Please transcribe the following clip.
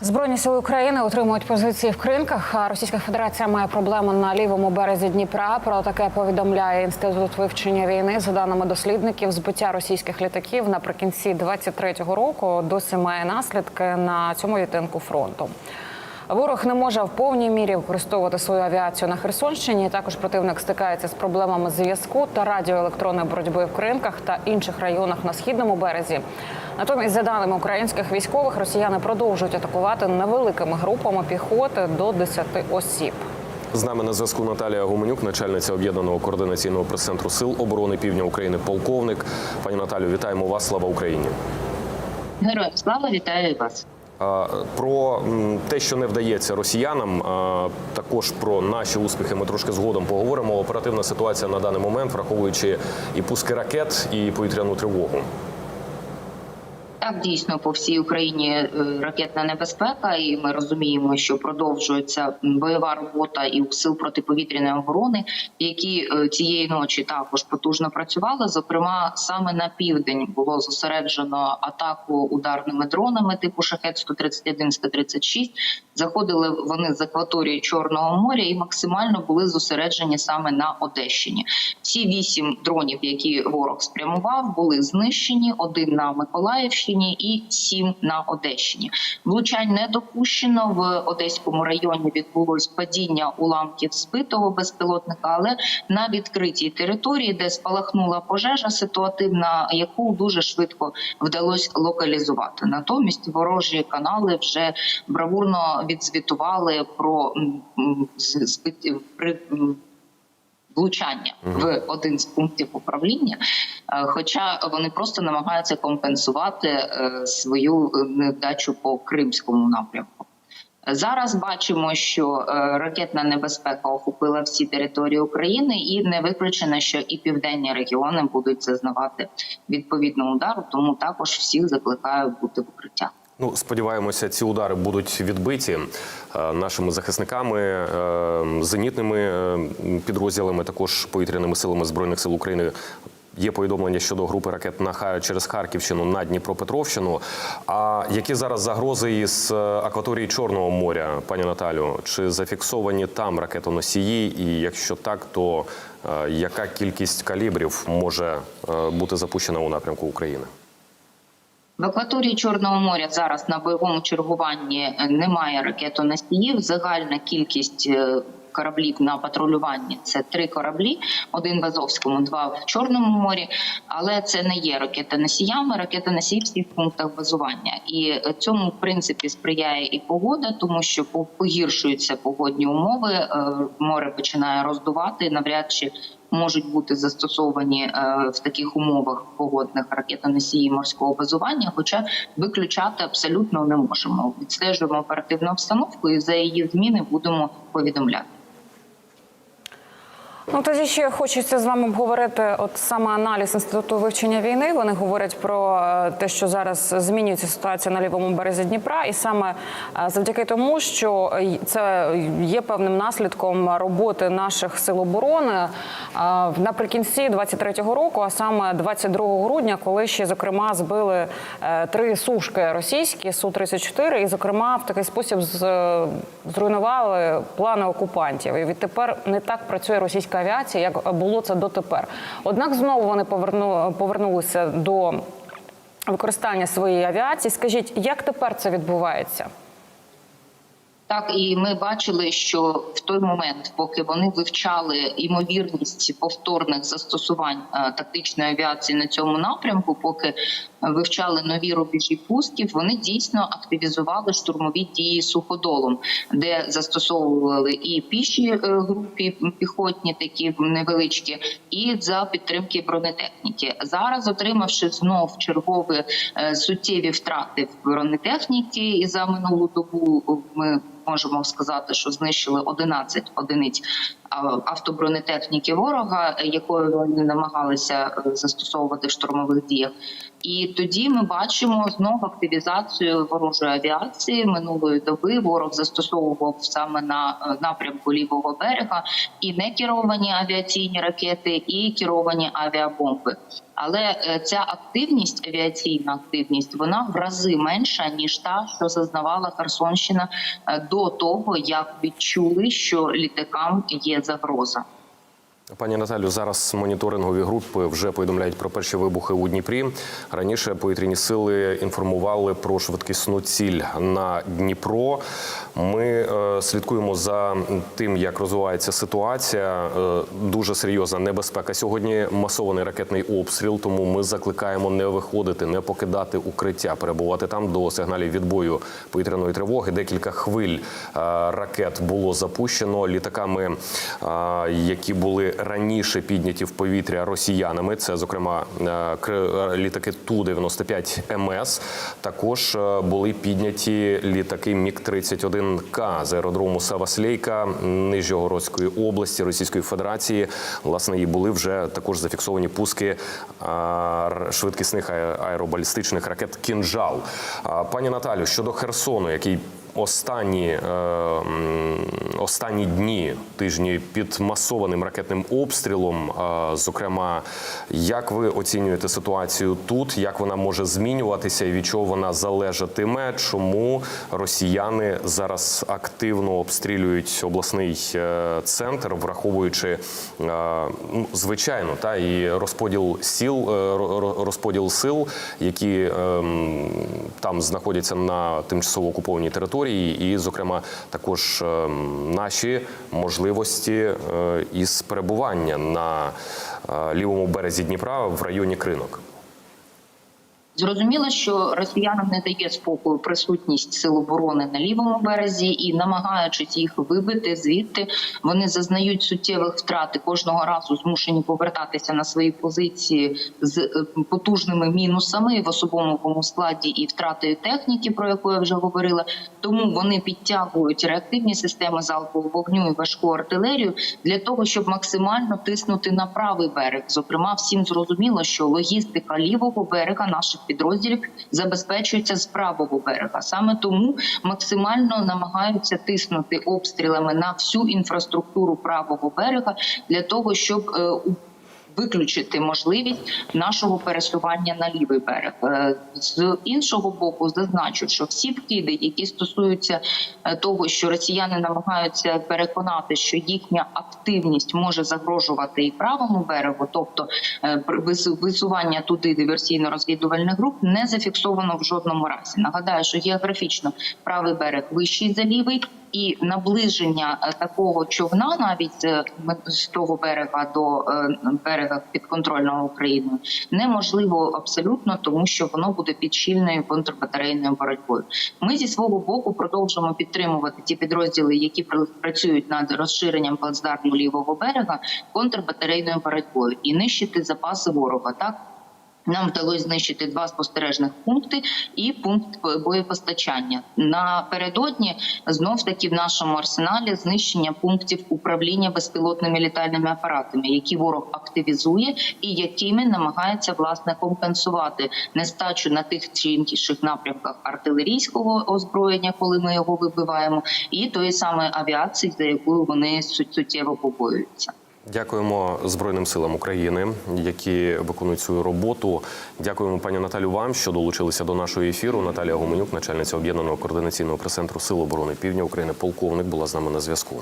Збройні сили України отримують позиції в кринках. Російська Федерація має проблеми на лівому березі Дніпра. Про таке повідомляє інститут вивчення війни. За даними дослідників, збиття російських літаків наприкінці 23-го року досі має наслідки на цьому відтинку фронту. Ворог не може в повній мірі використовувати свою авіацію на Херсонщині. Також противник стикається з проблемами зв'язку та радіоелектронної боротьби в кринках та інших районах на східному березі. Натомість, за даними українських військових, росіяни продовжують атакувати невеликими групами піхоти до 10 осіб. З нами на зв'язку Наталія Гуменюк, начальниця об'єднаного координаційного прес-центру сил оборони Півдня України, полковник. Пані Наталю, вітаємо вас! Слава Україні! Героям слава вітаю вас. Про те, що не вдається росіянам, а, також про наші успіхи ми трошки згодом поговоримо. Оперативна ситуація на даний момент, враховуючи і пуски ракет, і повітряну тривогу. Так, дійсно, по всій Україні е, ракетна небезпека, і ми розуміємо, що продовжується бойова робота і у сил протиповітряної оборони, які е, цієї ночі також потужно працювали. Зокрема, саме на південь було зосереджено атаку ударними дронами типу шахет 131 136 Заходили вони з акваторії Чорного моря і максимально були зосереджені саме на Одещині. Всі вісім дронів, які ворог спрямував, були знищені. Один на Миколаївщині і сім на Одещині. Влучань не допущено в Одеському районі. Відбулось падіння уламків збитого безпілотника, але на відкритій території, де спалахнула пожежа ситуативна, яку дуже швидко вдалося локалізувати. Натомість ворожі канали вже бравурно відзвітували про влучання в один з пунктів управління, Е, хоча вони просто намагаються компенсувати е, свою е, невдачу по кримському напрямку. Зараз бачимо, що ракетна небезпека охопила всі території України, і не виключено, що і південні регіони будуть зазнавати відповідного удару. Тому також всіх закликаю бути в укриттях. Ну, сподіваємося, ці удари будуть відбиті е, нашими захисниками, е, зенітними е, підрозділами, також повітряними силами збройних сил України. Є повідомлення щодо групи ракет на через Харківщину на Дніпропетровщину. А які зараз загрози із акваторії Чорного моря, пані Наталю? Чи зафіксовані там ракетоносії? І якщо так, то яка кількість калібрів може бути запущена у напрямку України? В акваторії Чорного моря зараз на бойовому чергуванні е, немає ракетоносіїв. Загальна кількість е, кораблів на патрулюванні це три кораблі: один в Азовському, два в Чорному морі. Але це не є ракетоносіями, ракетоносії всі в пунктах базування. І е, цьому в принципі сприяє і погода, тому що по- погіршуються погодні умови. Море починає роздувати. Навряд чи можуть бути застосовані е, в таких умовах погодних ракетоносії морського базування, хоча виключати абсолютно не можемо. Відстежуємо оперативну обстановку і за її зміни будемо повідомляти. Ну тоді ще хочеться з вами обговорити от саме аналіз інституту вивчення війни. Вони говорять про е, те, що зараз змінюється ситуація на лівому березі Дніпра, і саме е, завдяки тому, що це є певним наслідком роботи наших сил оборони е, наприкінці 23-го року, а саме 22 грудня, коли ще зокрема збили три сушки російські су 34 і зокрема в такий спосіб зруйнували плани окупантів. І відтепер не так працює російська авіація, як було це дотепер. Однак знову вони поверну, повернулися до використання своєї авіації. Скажіть, як тепер це відбувається? Так, і ми бачили, що в той момент, поки вони вивчали ймовірність повторних застосувань е, тактичної авіації на цьому напрямку, поки вивчали нові рубежі пусків, вони дійсно активізували штурмові дії суходолом, де застосовували і піші е, групі піхотні, такі невеличкі, і за підтримки бронетехніки. Зараз, отримавши знов чергові е, суттєві втрати в бронетехніки, і за минулу добу ми можемо сказати, що знищили 11 одиниць автобронетехніки ворога, якою вони намагалися е, застосовувати в штурмових діях. І тоді ми бачимо знову активізацію ворожої авіації минулої доби. Ворог застосовував саме на е, напрямку лівого берега і не керовані авіаційні ракети, і керовані авіабомби. Але е, ця активність, авіаційна активність, вона в рази менша ніж та, що зазнавала Херсонщина до того, як відчули, що літакам є загроза. Пані Наталю, зараз моніторингові групи вже повідомляють про перші вибухи у Дніпрі. Раніше повітряні сили інформували про швидкісну ціль на Дніпро. Ми е, слідкуємо за тим, як розвивається ситуація. Е, дуже серйозна небезпека. Сьогодні масований ракетний обстріл. Тому ми закликаємо не виходити, не покидати укриття, перебувати там до сигналів відбою повітряної тривоги. Декілька хвиль е, ракет було запущено літаками, які були раніше підняті в повітря росіянами. Це, зокрема, кр- літаки Ту-95 МС. Також були підняті літаки Міг-31К з аеродрому Саваслейка Нижньогородської області Російської Федерації. Власне, і були вже також зафіксовані пуски швидкісних аеробалістичних ракет Кінжал. Пані Наталю, щодо Херсону, який останні, е, останні дні тижні під масованим ракетним обстрілом. Е, зокрема, як ви оцінюєте ситуацію тут? Як вона може змінюватися і від чого вона залежатиме? Чому росіяни зараз активно обстрілюють обласний е, центр, враховуючи ну, звичайно та і розподіл сіл, ро- ро- розподіл сил, які ем, там знаходяться на тимчасово окупованій території, і, зокрема, також ем, наші можливості е, із перебування на е, лівому березі Дніпра в районі Кринок. Зрозуміло, що росіянам не дає спокою присутність сил оборони на лівому березі, і намагаючись їх вибити звідти, вони зазнають суттєвих втрат і кожного разу змушені повертатися на свої позиції з е, потужними мінусами в особовому складі і втратою техніки, про яку я вже говорила. Тому вони підтягують реактивні системи залпового вогню і важку артилерію для того, щоб максимально тиснути на правий берег. Зокрема, всім зрозуміло, що логістика лівого берега наших підрозділів забезпечується з правого берега. Саме тому максимально намагаються тиснути обстрілами на всю інфраструктуру правого берега для того, щоб е, у- виключити можливість нашого пересування на лівий берег. Е, З іншого боку, зазначу, що всі вкиди, які стосуються е, того, що росіяни намагаються переконати, що їхня активність може загрожувати і правому берегу, тобто е, висування туди диверсійно-розвідувальних груп, не зафіксовано в жодному разі. Нагадаю, що географічно правий берег вищий за лівий. І наближення е, такого човна навіть е, з того берега до е, берега підконтрольного Україною неможливо абсолютно, тому що воно буде під щільною контрбатарейною боротьбою. Ми зі свого боку продовжуємо підтримувати ті підрозділи, які пр- працюють над розширенням плацдарму лівого берега контрбатарейною боротьбою і нищити запаси ворога. Так нам вдалося знищити два спостережних пункти і пункт боєпостачання. Напередодні знов таки в нашому арсеналі знищення пунктів управління безпілотними літальними апаратами, які ворог активізує і якими намагається власне компенсувати нестачу на тих чи інших напрямках артилерійського озброєння, коли ми його вибиваємо, і тої самої авіації, за якою вони сут- суттєво побоюються. Дякуємо Збройним силам України, які виконують свою роботу. Дякуємо пані Наталю вам, що долучилися до нашого ефіру. Наталія Гуменюк, начальниця об'єднаного координаційного прес-центру Сил оборони Півдня України, полковник, була з нами на зв'язку.